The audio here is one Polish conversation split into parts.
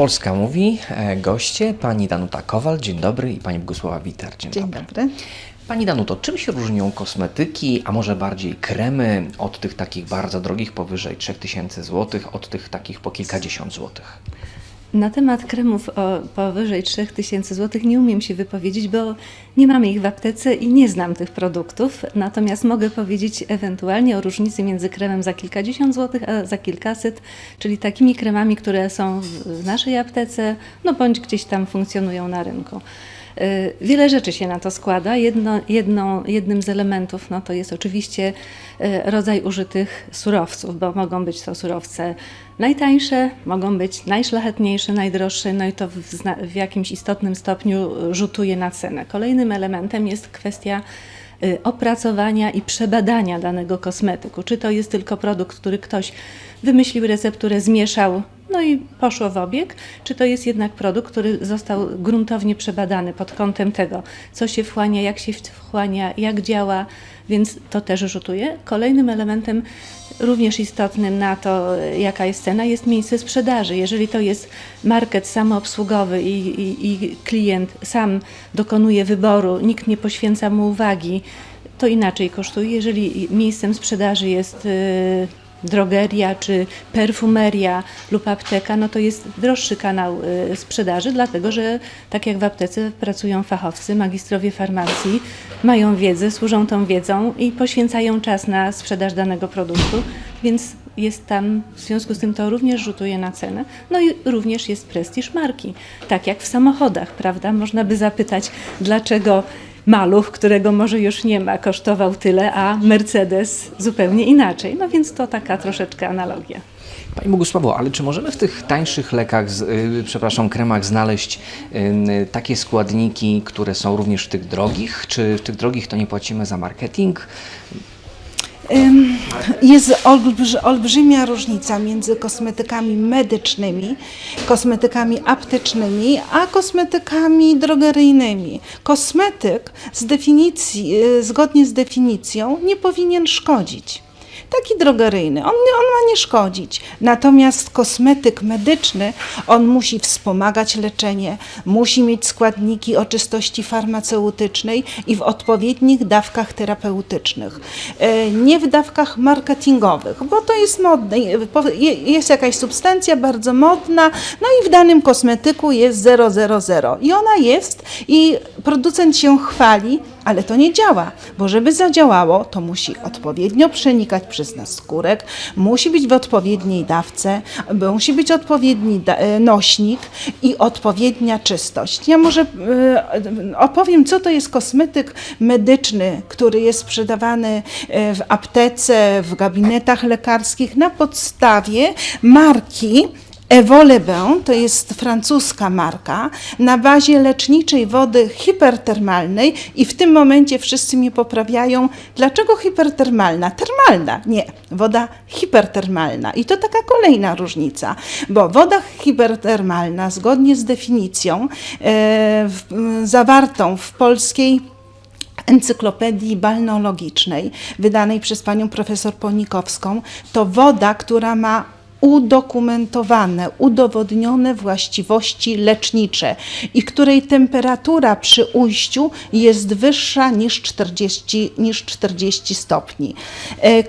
Polska mówi. E, Goście pani Danuta Kowal, dzień dobry, i pani Bogusława Witer, dzień, Dzień dobry. dobry. Pani Danuto, czym się różnią kosmetyki, a może bardziej kremy od tych takich bardzo drogich powyżej 3000 zł, od tych takich po kilkadziesiąt złotych? Na temat kremów o powyżej 3000 zł nie umiem się wypowiedzieć, bo nie mamy ich w aptece i nie znam tych produktów. Natomiast mogę powiedzieć ewentualnie o różnicy między kremem za kilkadziesiąt złotych, a za kilkaset, czyli takimi kremami, które są w- naszej aptece, no bądź gdzieś tam funkcjonują na rynku. Y, Wiele rzeczy się na to składa. Jedno, jednym z elementów no to jest oczywiście y, rodzaj użytych surowców, bo mogą być to surowce najtańsze, mogą być najszlachetniejsze, najdroższe, no i to w, w jakimś istotnym stopniu rzutuje na cenę. Kolejnym elementem jest kwestia y, opracowania i przebadania danego kosmetyku. Czy to jest tylko produkt, który ktoś wymyślił recepturę, zmieszał, no i poszło w obieg, czy to jest jednak produkt, który został gruntownie przebadany pod kątem tego, co się wchłania, jak się wchłania, jak działa, więc to też rzutuje. Kolejnym elementem również istotnym na to, jaka jest cena, jest miejsce sprzedaży. Jeżeli to jest market samoobsługowy i, i, i klient sam dokonuje wyboru, nikt nie poświęca mu uwagi, to inaczej kosztuje. Jeżeli miejscem sprzedaży jest y, drogeria czy perfumeria lub apteka, no to jest droższy kanał y, sprzedaży, dlatego że tak jak w aptece pracują fachowcy, magistrowie farmacji, mają wiedzę, służą tą wiedzą i poświęcają czas na sprzedaż danego produktu, więc jest tam, w związku z tym to również rzutuje na cenę. No i również jest prestiż marki, tak jak w samochodach, prawda? Można by zapytać, dlaczego maluch, którego może już nie ma, kosztował tyle, a Mercedes zupełnie inaczej. No więc to taka troszeczkę analogia. Pani Bogusławo, ale czy możemy w tych tańszych lekach, y, przepraszam, kremach znaleźć y, takie składniki, które są również w tych drogich? Czy w tych drogich to nie płacimy za marketing? Jest olbrz, olbrzymia różnica między kosmetykami medycznymi, kosmetykami aptecznymi, a kosmetykami drogeryjnymi. Kosmetyk z definicji, y, zgodnie z definicją nie powinien szkodzić. Taki drogeryjny, on, on ma nie szkodzić. Natomiast kosmetyk medyczny, on musi wspomagać leczenie, musi mieć składniki o czystości farmaceutycznej i w odpowiednich dawkach terapeutycznych. E, Nie w dawkach marketingowych, bo to jest modne. Jest jakaś substancja bardzo modna, no i w danym kosmetyku jest 000 i ona jest i producent się chwali, ale to nie działa, bo żeby zadziałało, to musi odpowiednio przenikać przez nas skórek, musi być w odpowiedniej dawce, musi być odpowiedni e, nośnik i odpowiednia czystość. Ja może e, opowiem, co to jest kosmetyk medyczny, który jest sprzedawany e, w aptece, w gabinetach lekarskich na podstawie marki Evolebin to jest francuska marka na bazie leczniczej wody hipertermalnej i w tym momencie wszyscy mnie poprawiają, dlaczego hipertermalna? Termalna, nie, woda hipertermalna. I to taka kolejna różnica, bo woda hipertermalna zgodnie z definicją e, w, zawartą w polskiej encyklopedii balneologicznej wydanej przez panią profesor Ponikowską, to woda, która ma udokumentowane, udowodnione właściwości lecznicze i której temperatura przy ujściu jest wyższa niż 40, niż 40 stopni. E, e,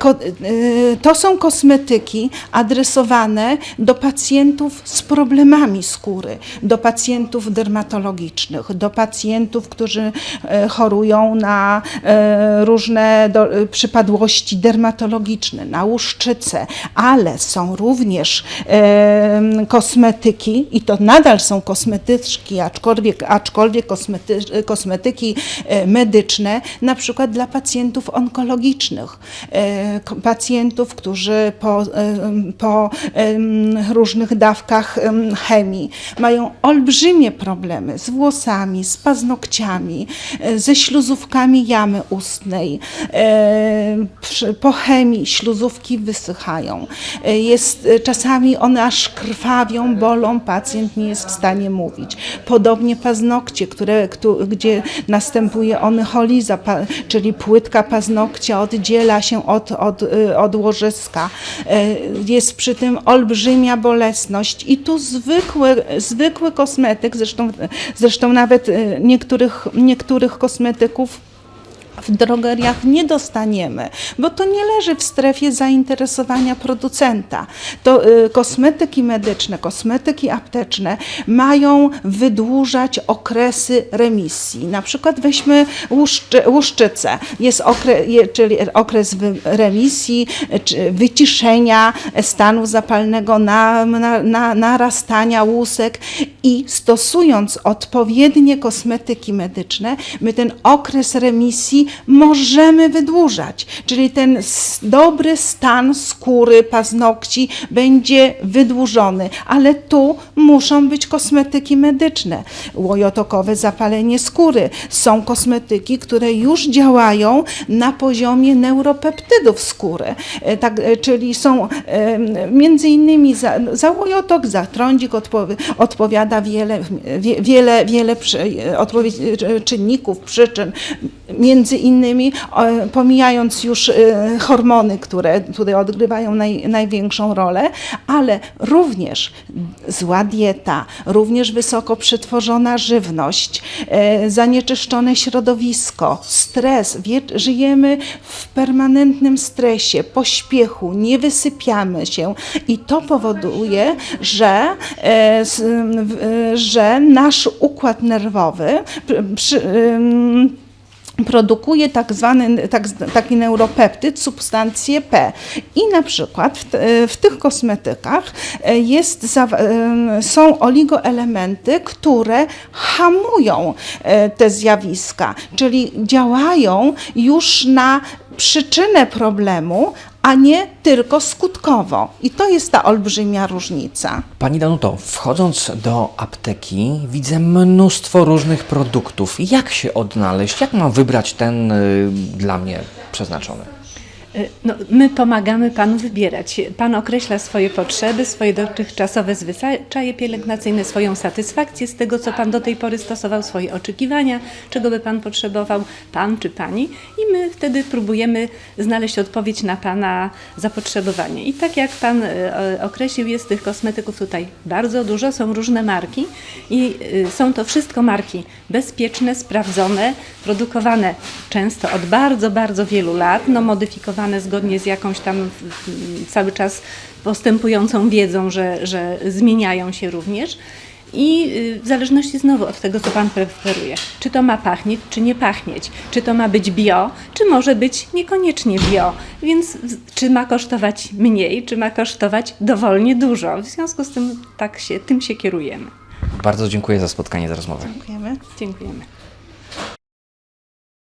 To są kosmetyki adresowane do pacjentów z problemami skóry, do pacjentów dermatologicznych, do pacjentów, którzy e, chorują na różne przypadłości dermatologiczne, na łuszczycę, ale są również e, kosmetyki i to nadal są kosmetyczki, aczkolwiek, aczkolwiek kosmety, kosmetyki e, medyczne, na przykład dla pacjentów onkologicznych, e, pacjentów, którzy po, po różnych dawkach em, chemii mają olbrzymie problemy z włosami, z paznokciami, e, ze śluzówkami jamy ustnej. Po chemii śluzówki wysychają. Jest czasami one aż krwawią, bolą, pacjent nie jest w stanie mówić. Podobnie paznokcie, które, któ- gdzie następuje onycholiza, czyli płytka paznokcia oddziela się od, od, y, od łożyska. Y, Jest przy tym olbrzymia bolesność i tu zwykły, zwykły kosmetyk, zresztą, zresztą nawet y, niektórych, niektórych kosmetyków w drogeriach nie dostaniemy, bo to nie leży w strefie zainteresowania producenta. To y, kosmetyki medyczne, kosmetyki apteczne mają wydłużać okresy remisji. Na przykład weźmy łuszczy, łuszczycę, jest okre, czyli okres remisji, czy wyciszenia stanu zapalnego, na, na, na, narastania łusek i stosując odpowiednie kosmetyki medyczne, my ten okres remisji możemy wydłużać. Czyli ten dobry stan skóry, paznokci będzie wydłużony, ale tu muszą być kosmetyki medyczne. Łojotokowe zapalenie skóry. Są kosmetyki, które już działają na poziomie neuropeptydów skóry. E, Tak, e, czyli są e, między innymi za, za łojotok, za trądzik odpowi- odpowiada wiele, wie, wiele, wiele przy, czynników, przyczyn, między innymi e, pomijając już e, hormony, które tutaj odgrywają naj, największą rolę, ale również zła dieta, również wysoko przetworzona żywność, e, zanieczyszczone środowisko, stres. Żyjemy w permanentnym stresie, pośpiechu, nie wysypiamy się i to powoduje, że, że nasz układ nerwowy przy, produkuje tak zwany tak, taki neuropeptyd, substancję P. I na przykład w, w tych kosmetykach e, jest, em, są oligoelementy, które hamują e, te zjawiska, czyli działają już na przyczynę problemu, a nie tylko skutkowo. I to jest ta olbrzymia różnica. Pani Danuto, wchodząc do apteki widzę mnóstwo różnych produktów. Jak się odnaleźć? Jak mam wybrać ten y, dla mnie przeznaczony? Y, No, my pomagamy Panu wybierać. Pan określa swoje potrzeby, swoje dotychczasowe zwyczaje pielęgnacyjne, swoją satysfakcję z tego, co Pan do tej pory stosował, swoje oczekiwania, czego by Pan potrzebował, Pan czy Pani i my wtedy próbujemy znaleźć odpowiedź na Pana zapotrzebowanie. I tak jak Pan y, określił, jest tych kosmetyków tutaj bardzo dużo, są różne marki i y, są to wszystko marki bezpieczne, sprawdzone, produkowane często od bardzo, bardzo wielu lat, no modyfikowane zgodnie z jakąś tam cały czas postępującą wiedzą, że, że zmieniają się również. I y, w zależności znowu od tego, co Pan preferuje, czy to ma pachnieć, czy nie pachnieć, czy to ma być bio, czy może być niekoniecznie bio, więc czy ma kosztować mniej, czy ma kosztować dowolnie dużo. W związku z tym tak się, tym się kierujemy. Bardzo dziękuję za spotkanie, za rozmowę. Dziękujemy. Dziękujemy.